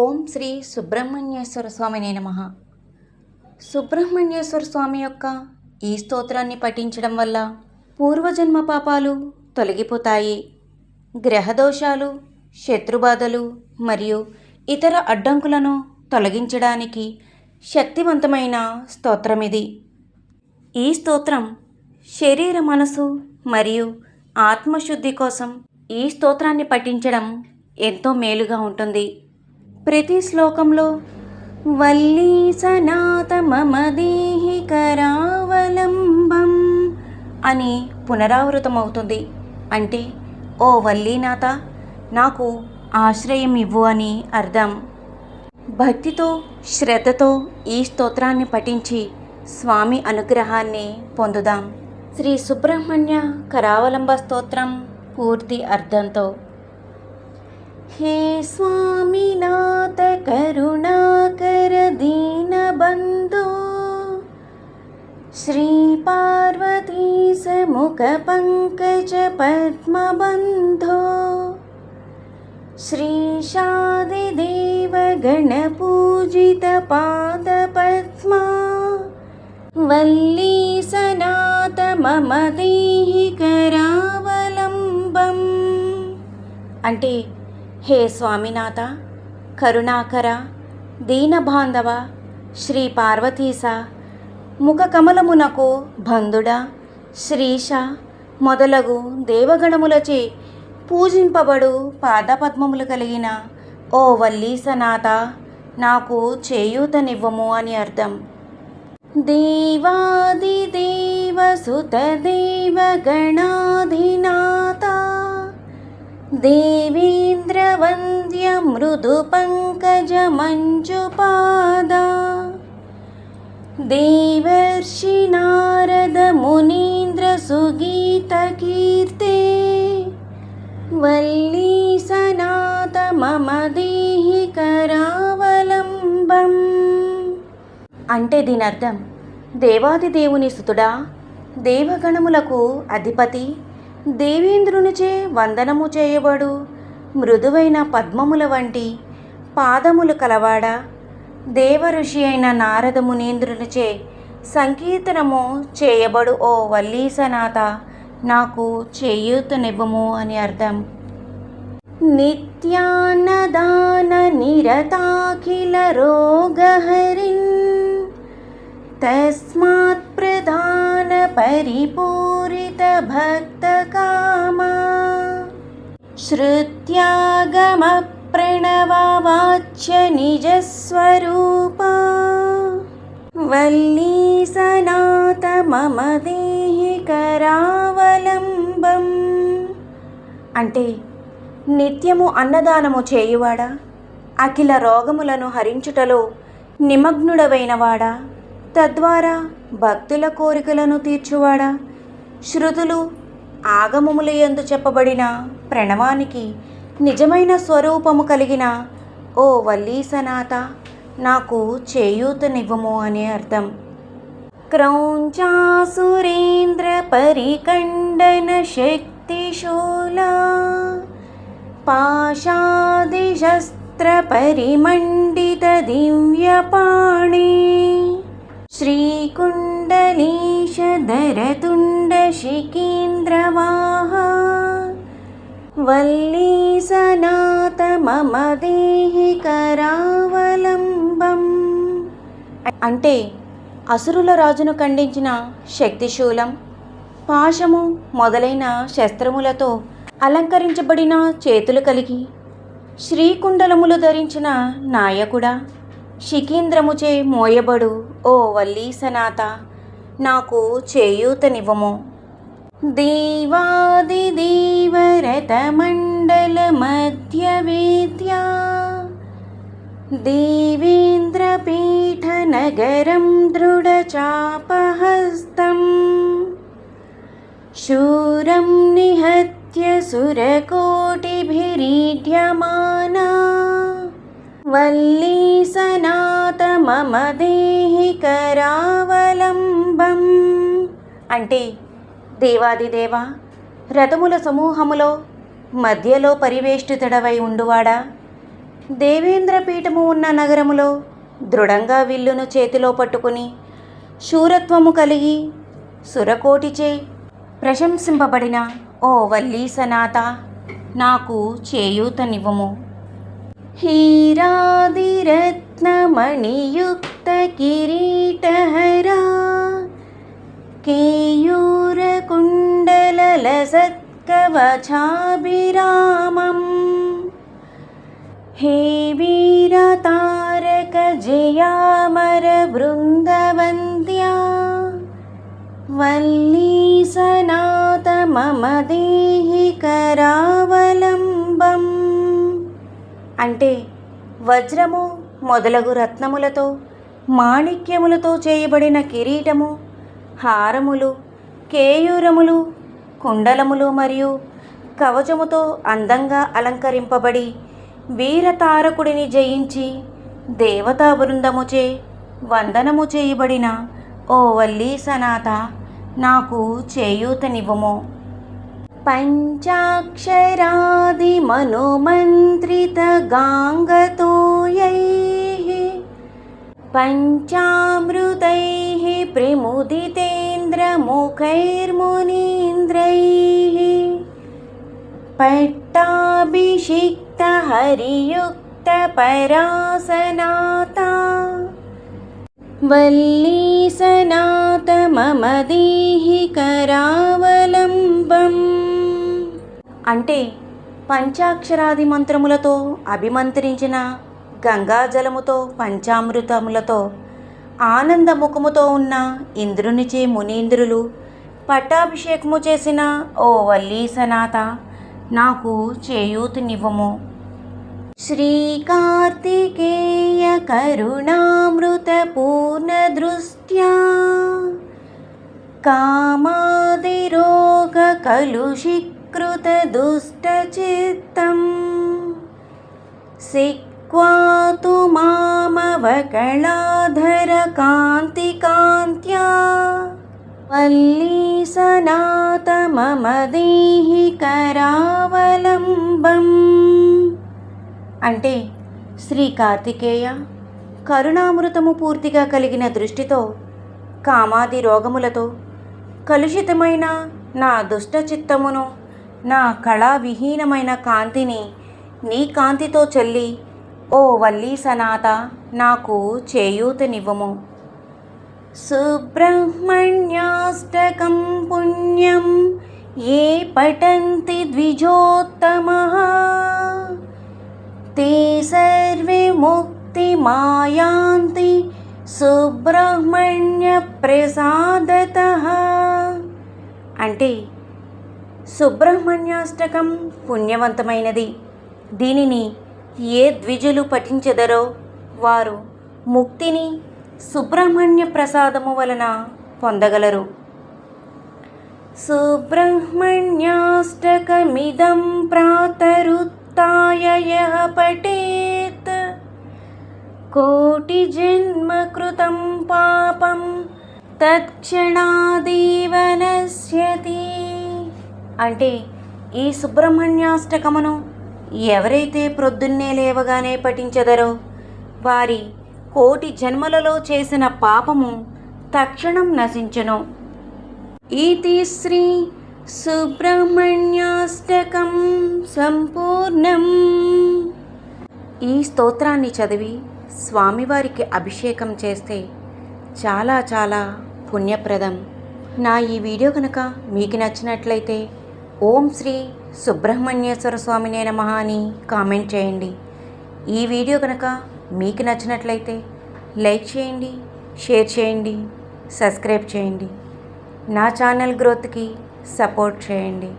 ఓం శ్రీ సుబ్రహ్మణ్యేశ్వర స్వామినే నమ. సుబ్రహ్మణ్యేశ్వర స్వామి యొక్క ఈ స్తోత్రాన్ని పఠించడం వల్ల పూర్వజన్మ పాపాలు తొలగిపోతాయి. గ్రహదోషాలు శత్రుబాధలు మరియు ఇతర అడ్డంకులను తొలగించడానికి శక్తివంతమైన స్తోత్రం ఇది. ఈ స్తోత్రం శరీర మనసు మరియు ఆత్మశుద్ధి కోసం ఈ స్తోత్రాన్ని పఠించడం ఎంతో మేలుగా ఉంటుంది. ప్రతి శ్లోకంలో వల్లీ సనాత మమ కరావలంబం అని పునరావృతమవుతుంది. అంటే ఓ వల్లీనాథ నాకు ఆశ్రయం ఇవ్వు అని అర్థం. భక్తితో శ్రద్ధతో ఈ స్తోత్రాన్ని పఠించి స్వామి అనుగ్రహాన్ని పొందుదాం. శ్రీ సుబ్రహ్మణ్య కరావలంబ స్తోత్రం పూర్తి అర్థంతో హే స్వామినాథ కరుణాకర దీనబంధో శ్రీ పార్వతీ సముఖ పంకజ పద్మబంధో श्रीशादिदेव गणपूजितपादपद्मा वल्ली सनात मम देहि करावलम्बम् అంటే హే స్వామినాథ కరుణాకర దీనబాంధవ శ్రీ పార్వతీస ముఖకమలమునకు బంధుడ శ్రీష మొదలగు దేవగణములచే పూజింపబడు పాదపద్మములు కలిగిన ఓ వల్లీసనాథ నాకు చేయూతనివ్వము అని అర్థం. దేవాది దేవసుత గణాధినాథ దేవేంద్రవంద్య మృదు పంకజ దేవర్షి నారద మునీంద్ర సుగీత కీర్తే వల్లీ సనాత మమ దేహి కరావలంబం అంటే దీని అర్థం దేవాది దేవుని సుతుడా దేవగణములకు అధిపతి దేవేంద్రునిచే వందనము చేయబడు మృదువైన పద్మముల వంటి పాదములు కలవాడా? దేవ ఋషి అయిన నారద మునీంద్రునిచే సంకీర్తనము చేయబడు ఓ వల్లీసనాథ నాకు చేయూతనివ్వము అని అర్థం. నిత్యాన్నదాన నిరతాఖిల రోగహరిన్ తస్మాత్ ప్రధాన పరిపూరిత భక్త కామా श्रुत्यागम प्रणववाच्य निजस्वरूपा वल्ली सनात मम देहि కరావలంబం అంటే నిత్యము అన్నదానము చేయువాడా అఖిల రోగములను హరించుటలో నిమగ్నుడవైనవాడా తద్వారా భక్తుల కోరికలను తీర్చువాడా. శృతులు ఆగమములు యందు చెప్పబడిన ప్రణవానికి నిజమైన స్వరూపము కలిగిన ఓ వల్లీ సనాత నాకు చేయూతనివ్వము అనే అర్థం. క్రౌంచాసురేంద్ర పరికండన శక్తిశూలా పాశాదిశస్త్ర పరిమండిత దివ్యపాణి శ్రీకుండలీశధరతుండ శిఖీంద్రవాహ వల్లీ సనాత మమ దేహి కరావలంబం అంటే అసురుల రాజును ఖండించిన శక్తిశూలం పాశము మొదలైన శస్త్రములతో అలంకరించబడిన చేతులు కలిగి శ్రీకుండలములు ధరించిన నాయకుడా శిఖీంద్రముచే మోయబడు ఓ వల్లీసనాథ నాకు చేయూతనివ్వము. దేవాదిదేవరథమండల మధ్య వేద్యా దేవేంద్రపీఠనగరం దృఢచాపహస్తం శూరం నిహత్య సురకోటిభిరీడ్యమానా వల్లీ సనాత మమ దేహి కరావలంబం అంటే దేవాదిదేవ రథముల సమూహములో మధ్యలో పరివేష్టితుడవై ఉండువాడా? దేవేంద్ర పీఠము ఉన్న నగరములో దృఢంగా విల్లును చేతిలో పట్టుకుని శూరత్వము కలిగి సురకోటిచే ప్రశంసింపబడిన ఓ వల్లీ సనాత నాకు చేయూతనివ్వము. हीरादिरत्नमणियुक्तकिरीटहरा केयूरकुण्डललसत्कवचाभिरामम्। हे वीरतारकजयामरवृन्दवन्द्या वल्ली सनातमम देहि करा అంటే వజ్రము మొదలగు రత్నములతో మాణిక్యములతో చేయబడిన కిరీటము హారములు కేయూరములు కుండలములు మరియు కవచముతో అందంగా అలంకరింపబడి వీరతారకుడిని జయించి దేవతా బృందముచే వందనము చేయబడిన ఓ వల్లీ సనాత నాకు చేయూతనివ్వము. पञ्चाक्षरादिमनोमन्त्रितगाङ्गतोयैः पञ्चामृतैः प्रमुदितेन्द्रमुखैर्मुनीन्द्रैः पट्टाभिषिक्तहरियुक्तपरासनाता वल्लीसनात मम दीहि करावलम्बम् అంటే పంచాక్షరాది మంత్రములతో అభిమంత్రించిన గంగాజలముతో పంచామృతములతో ఆనందముఖముతో ఉన్న ఇంద్రునిచే మునీంద్రులు పట్టాభిషేకము చేసిన ఓ వల్లీ సనాత నాకు చేయూతినివ్వము. శ్రీకార్తికేయ కరుణామృత కామాది కామాదిరోగ కలుషీకృత దుష్టచిత్తం సిక్వాతు మామవకళాధర కాంతి కాంత్యా. వల్లీ సనాత మమ దేహి కరావలంబం. అంటే శ్రీ కార్తికేయ కరుణామృతము పూర్తిగా కలిగిన దృష్టితో కామాది రోగములతో కలుషితమైన నా దుష్ట చిత్తమును నా కళావిహీనమైన కాంతిని నీ కాంతితో చెల్లి ఓ వల్లీ సనాత నాకు చేయూతనివ్వము సుబ్రహ్మణ్యాష్టకం పుణ్యం ఏ పఠంతి ద్విజోత్తమः ते सर्वे मुक्तिमायान्ति సుబ్రహ్మణ్యప్రసాదతః అంటే సుబ్రహ్మణ్యాష్టకం పుణ్యవంతమైనది. దీనిని ఏ ద్విజులు పఠించెదరో వారు ముక్తిని సుబ్రహ్మణ్య ప్రసాదము వలన పొందగలరు. సుబ్రహ్మణ్యాష్టకమిదం ప్రాతరుత్య పఠేత్. కోటి జన్మ కృతం పాపం తత్క్షణాదేవ నశ్యతి అంటే ఈ సుబ్రహ్మణ్యాష్టకమును ఎవరైతే ప్రొద్దున్నే లేవగానే పఠించెదరో వారి కోటి జన్మలలో చేసిన పాపము తక్షణం నశించును. ఇది శ్రీ సుబ్రహ్మణ్యాష్టకం సంపూర్ణం. ఈ స్తోత్రాన్ని చదివి స్వామివారికి అభిషేకం చేస్తే చాలా చాలా పుణ్యప్రదం. నా ఈ వీడియో కనుక మీకు నచ్చినట్లయితే ఓం శ్రీ సుబ్రహ్మణ్యేశ్వర స్వామినే నమః అని కామెంట్ చేయండి. ఈ వీడియో కనుక మీకు నచ్చినట్లయితే లైక్ చేయండి షేర్ చేయండి సబ్స్క్రైబ్ చేయండి. నా ఛానల్ గ్రోత్కి సపోర్ట్ చేయండి.